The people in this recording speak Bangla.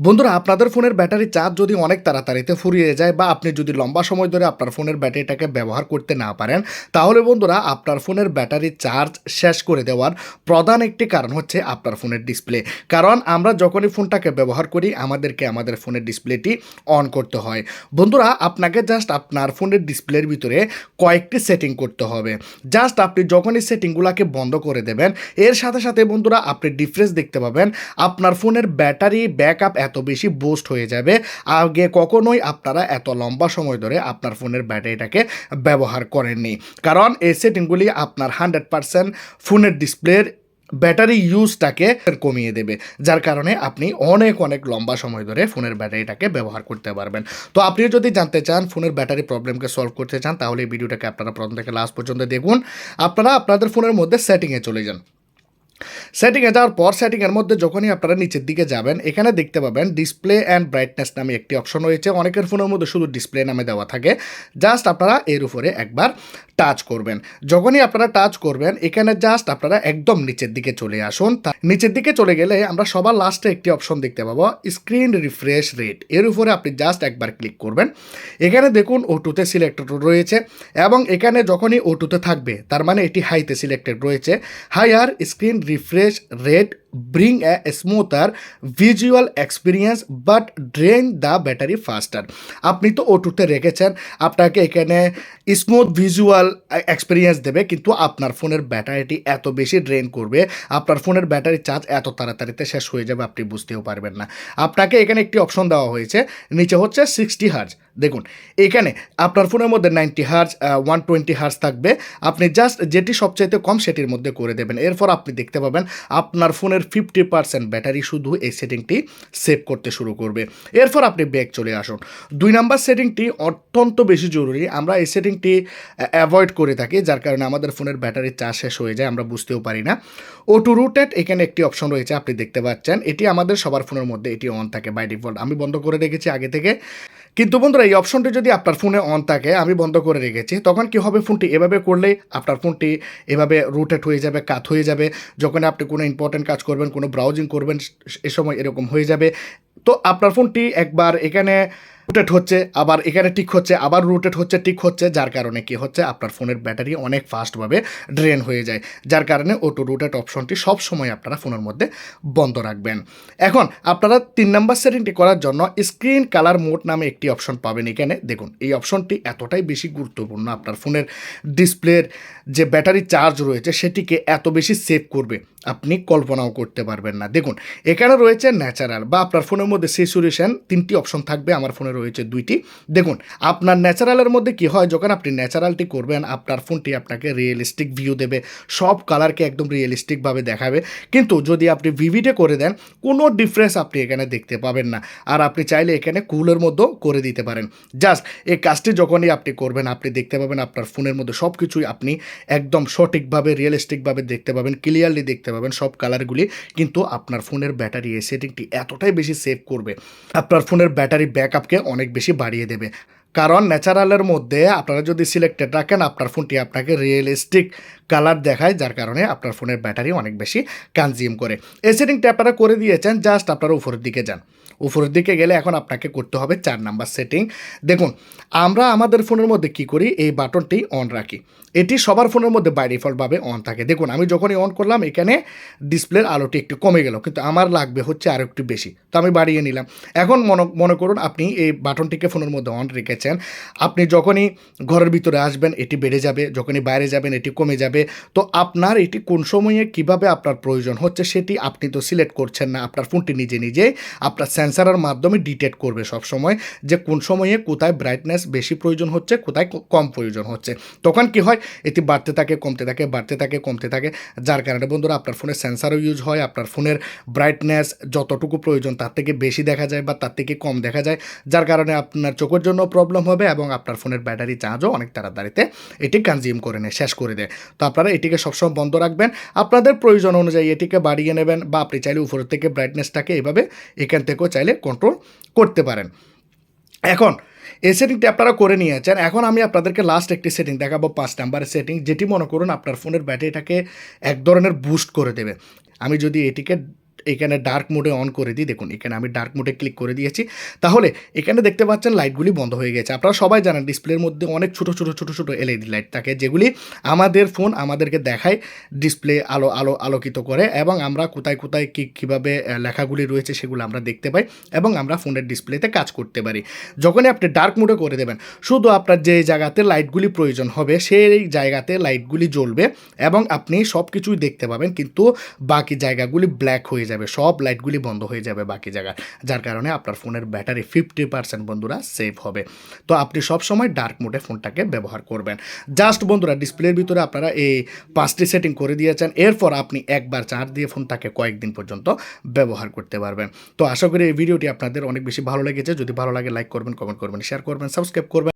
বন্ধুরা, আপনাদের ফোনের ব্যাটারি চার্জ যদি অনেক তাড়াতাড়িতে ফুরিয়ে যায় বা আপনি যদি লম্বা সময় ধরে আপনার ফোনের ব্যাটারিটাকে ব্যবহার করতে না পারেন, তাহলে বন্ধুরা, আপনার ফোনের ব্যাটারি চার্জ শেষ করে দেওয়ার প্রধান একটি কারণ হচ্ছে আপনার ফোনের ডিসপ্লে। কারণ আমরা যখনই ফোনটাকে ব্যবহার করি, আমাদেরকে আমাদের ফোনের ডিসপ্লেটি অন করতে হয়। বন্ধুরা, আপনাকে জাস্ট আপনার ফোনের ডিসপ্লের ভিতরে কয়েকটি সেটিং করতে হবে। জাস্ট আপনি যখনই সেটিংগুলোকে বন্ধ করে দেবেন, এর সাথে সাথে বন্ধুরা, আপনি ডিফারেন্স দেখতে পাবেন, আপনার ফোনের ব্যাটারি ব্যাকআপ এত বেশি বুস্ট হয়ে যাবে। আগে কখনোই আপনারা এত লম্বা সময় ধরে আপনার ফোনের ব্যাটারিটাকে ব্যবহার করেননি। কারণ এই সেটিংগুলি আপনার হান্ড্রেড পারসেন্ট ফোনের ডিসপ্লের ব্যাটারি ইউজটাকে কমিয়ে দেবে। যার কারণে আপনি অনেক অনেক লম্বা সময় ধরে ফোনের ব্যাটারিটাকে ব্যবহার করতে পারবেন। তো আপনি যদি জানতে চান ফোনের ব্যাটারি প্রবলেমকে সলভ করতে চান, তাহলে এই ভিডিওটাকে আপনারা প্রথম থেকে লাস্ট পর্যন্ত দেখুন। আপনারা আপনাদের ফোনের মধ্যে সেটিংয়ে চলে যান। সেটিংয়ে যাওয়ার পর সেটিংয়ের মধ্যে যখনই আপনারা নিচের দিকে যাবেন, এখানে দেখতে পাবেন ডিসপ্লে অ্যান্ড ব্রাইটনেস নামে একটি অপশন রয়েছে। অনেকের ফোনের মধ্যে শুধু ডিসপ্লে নামে দেওয়া থাকে। জাস্ট আপনারা এর উপরে একবার টাচ করবেন। যখনই আপনারা টাচ করবেন, এখানে জাস্ট আপনারা একদম নিচের দিকে চলে আসুন। নিচের দিকে চলে গেলে আমরা সবার লাস্টে একটি অপশন দেখতে পাবো স্ক্রিন রিফ্রেশ রেট এর উপরে আপনি জাস্ট একবার ক্লিক করবেন। এখানে দেখুন ওটুতে সিলেক্টেড রয়েছে এবং এখানে যখনই ওটুতে থাকবে, তার মানে এটি হাইতে সিলেক্টেড রয়েছে। Higher screen refresh rate bring a smoother visual experience but drain the battery faster আপনি তো ওটুতে রেখেছেন, আপনাকে এখানে স্মুথ ভিজুয়াল এক্সপিরিয়েন্স দেবে, কিন্তু আপনার ফোনের ব্যাটারিটি এত বেশি ড্রেন করবে, আপনার ফোনের ব্যাটারি চার্জ এত তাড়াতাড়িতে শেষ হয়ে যাবে, আপনি বুঝতেও পারবেন না। আপনাকে এখানে একটি অপশন দেওয়া হয়েছে, নিচে হচ্ছে সিক্সটি হার্জ দেখুন, এখানে আপনার ফোনের মধ্যে ninety hertz one twenty hertz থাকবে। আপনি জাস্ট যেটি সবচাইতে কম সেটির মধ্যে করে দেবেন। এরপর আপনি দেখতে পাবেন, আপনার ফোনের ফিফটি পার্সেন্ট ব্যাটারি শুধু এই সেটিংটি সেভ করতে শুরু করবে। এরপর আপনি ব্যাক চলে আসুন। দুই নাম্বার সেটিংটি অত্যন্ত বেশি জরুরি। আমরা এই সেটিংটি অ্যাভয়েড করে থাকি, যার কারণে আমাদের ফোনের ব্যাটারি চার্জ শেষ হয়ে যায়, আমরা বুঝতেও পারি না। ও টু রুটেড এখানে একটি অপশন রয়েছে, আপনি দেখতে পাচ্ছেন। এটি আমাদের সবার ফোনের মধ্যে, এটি অন থাকে বাই ডিফল্ট আমি বন্ধ করে রেখেছি আগে থেকে। কিন্তু বন্ধুরা, এই অপশনটি যদি আপনার ফোনে অন থাকে, আমি বন্ধ করে রেখেছি, তখন কি হবে ফোনটি এভাবে করলেই আপনার ফোনটি এভাবে রোটেট হয়ে যাবে কাত হয়ে যাবে। যখন আপনি কোনো ইম্পর্টেন্ট কাজ করবেন কোনো ব্রাউজিং করবেন এ সময় এরকম হয়ে যাবে। তো আপনার ফোনটি একবার এখানে রুটেট হচ্ছে, আবার এখানে টিক হচ্ছে, আবার রুটেট হচ্ছে টিক হচ্ছে, যার কারণে কি হচ্ছে, আপনার ফোনের ব্যাটারি অনেক ফাস্টভাবে ড্রেন হয়ে যায়। যার কারণে অটো রুটেট অপশনটি সব সময় আপনারা ফোনের মধ্যে বন্ধ রাখবেন। এখন, আপনারা তিন নাম্বার সেটিংটি করার জন্য স্ক্রিন কালার মোড নামে একটি অপশন পাবেন এখানে। দেখুন, এই অপশনটি এতটাই বেশি গুরুত্বপূর্ণ আপনার ফোনের ডিসপ্লের যে ব্যাটারি চার্জ রয়েছে, সেটিকে এত বেশি সেভ করবে, আপনি কল্পনাও করতে পারবেন না। দেখুন, এখানে রয়েছে ন্যাচারাল বা আপনার ফোনের মধ্যে সেচুরেশন তিনটি অপশন থাকবে, আমার ফোনে রয়েছে দুইটি। দেখুন, আপনার ন্যাচারালের মধ্যে কি হয়, যখন আপনি ন্যাচারালটি করবেন, আপনার ফোনটি আপনাকে রিয়েলিস্টিক ভিউ দেবে, সব কালারকে একদম রিয়েলিস্টিকভাবে দেখাবে। কিন্তু যদি আপনি ভিভিডে করে দেন, কোনো ডিফারেন্স আপনি এখানে দেখতে পাবেন না। আর আপনি চাইলে এখানে কুলের মধ্যেও করে দিতে পারেন। জাস্ট এই কাজটি যখনই আপনি করবেন, আপনি দেখতে পাবেন আপনার ফোনের মধ্যে সব কিছুই আপনি একদম সঠিকভাবে রিয়েলিস্টিকভাবে দেখতে পাবেন ক্লিয়ারলি দেখতে পাবেন সব কালারগুলি কিন্তু আপনার ফোনের ব্যাটারি এই সেটিংটি এতটাই বেশি সেভ করবে। আপনার ফোনের ব্যাটারি ব্যাকআপকে অনেক বেশি বাড়িয়ে দেবে। কারণ ন্যাচারালের মধ্যে আপনারা যদি সিলেক্টেড রাখেন, আপনার ফোনটি আপনাকে রিয়েলিস্টিক কালার দেখায়, যার কারণে আপনার ফোনের ব্যাটারি অনেক বেশি কনজিউম করে। এই সেটিংটা আপনারা করে দিয়েছেন জাস্ট আপনারা উপরের দিকে যান। উপরের দিকে গেলে এখন আপনাকে করতে হবে চার নাম্বার সেটিং দেখুন, আমরা আমাদের ফোনের মধ্যে কি করি? এই বাটনটি অন রাখি। এটি সবার ফোনের মধ্যে বাই ডিফল্টভাবে অন থাকে। দেখুন, আমি যখনই অন করলাম, এখানে ডিসপ্লের আলোটি একটু কমে গেল, কিন্তু আমার লাগবে হচ্ছে আরও একটু বেশি। তো আমি বাড়িয়ে নিলাম। এখন মনে মনে করুন, আপনি এই বাটনটিকে ফোনের মধ্যে অন রেখেছেন। আপনি যখনই ঘরের ভিতরে আসবেন, এটি বেড়ে যাবে, যখনই বাইরে যাবেন, এটি কমে যাবে। তো আপনার এটি কোন সময়ে কীভাবে আপনার প্রয়োজন হচ্ছে, সেটি আপনি তো সিলেক্ট করছেন না, আপনার ফোনটি নিজে নিজেই, আপনার সেন্সারের মাধ্যমে ডিটেক্ট করবে সব সময় যে কোন সময়ে কোথায় ব্রাইটনেস বেশি প্রয়োজন হচ্ছে, কোথায় কম প্রয়োজন হচ্ছে। তখন কি হয়? এটি বাড়তে থাকে, কমতে থাকে, বাড়তে থাকে, কমতে থাকে। যার কারণে বন্ধুরা, আপনার ফোনের সেন্সারও ইউজ হয়, আপনার ফোনের ব্রাইটনেস যতটুকু প্রয়োজন তার থেকে বেশি দেখা যায় বা তার থেকে কম দেখা যায়। যার কারণে আপনার চোখের জন্য প্রবলেম হবে এবং আপনার ফোনের ব্যাটারি চার্জও অনেক তাড়াতাড়িতে এটি কনজিউম করে নেয়, শেষ করে দেয়। তো আপনারা এটিকে সবসময় বন্ধ রাখবেন। আপনাদের প্রয়োজন অনুযায়ী এটিকে বাড়িয়ে নেবেন বা আপনি চাইলে উপরের থেকে ব্রাইটনেসটাকে এভাবে এখান থেকেও চাইলে কন্ট্রোল করতে পারেন। এখন, এই সেটিংটি আপনারা করে নিয়েছেন। এখন আমি আপনাদেরকে লাস্ট একটি সেটিং দেখাবো, পাঁচ নাম্বারের সেটিং যেটি মনে করুন আপনার ফোনের ব্যাটারিটাকে এক ধরনের বুস্ট করে দেবে। আমি যদি এটিকে এখানে ডার্ক মোডে অন করে দিই। দেখুন, এখানে আমি ডার্ক মোডে ক্লিক করে দিয়েছি। তাহলে এখানে দেখতে পাচ্ছেন লাইটগুলি বন্ধ হয়ে গেছে। আপনারা সবাই জানেন ডিসপ্লের মধ্যে অনেক ছোটো ছোটো ছোটো ছোটো এলইডি লাইট থাকে, যেগুলি আমাদের ফোন আমাদেরকে দেখায় ডিসপ্লে আলো আলো, আলোকিত করে এবং আমরা কোথায় কোথায়, কী, কীভাবে লেখাগুলি রয়েছে সেগুলো আমরা দেখতে পাই এবং আমরা ফোনের ডিসপ্লেতে কাজ করতে পারি। যখনই আপনি ডার্ক মোডে করে দেবেন, শুধু আপনার যে জায়গাতে লাইটগুলি প্রয়োজন হবে, সেই জায়গাতে লাইটগুলি জ্বলবে এবং আপনি সব কিছুই দেখতে পাবেন, কিন্তু বাকি জায়গাগুলি ব্ল্যাক হয়ে যাবে, সব লাইটগুলি বন্ধ হয়ে যাবে বাকি জায়গায়। যার কারণে আপনার ফোনের ব্যাটারি ফিফটি পার্সেন্ট বন্ধুরা সেভ হবে। তো আপনি সব সময় ডার্ক মোডে ফোনটাকে ব্যবহার করবেন। জাস্ট বন্ধুরা ডিসপ্লের ভিতরে আপনারা এই পাঁচটি সেটিং করে দিয়েছেন। এরপর আপনি একবার চার্জ দিয়ে ফোনটাকে কয়েকদিন পর্যন্ত ব্যবহার করতে পারবেন। তো আশা করি এই ভিডিওটি আপনাদের অনেক বেশি ভালো লেগেছে। যদি ভালো লাগে লাইক করবেন কমেন্ট করবেন শেয়ার করবেন সাবস্ক্রাইব করবেন।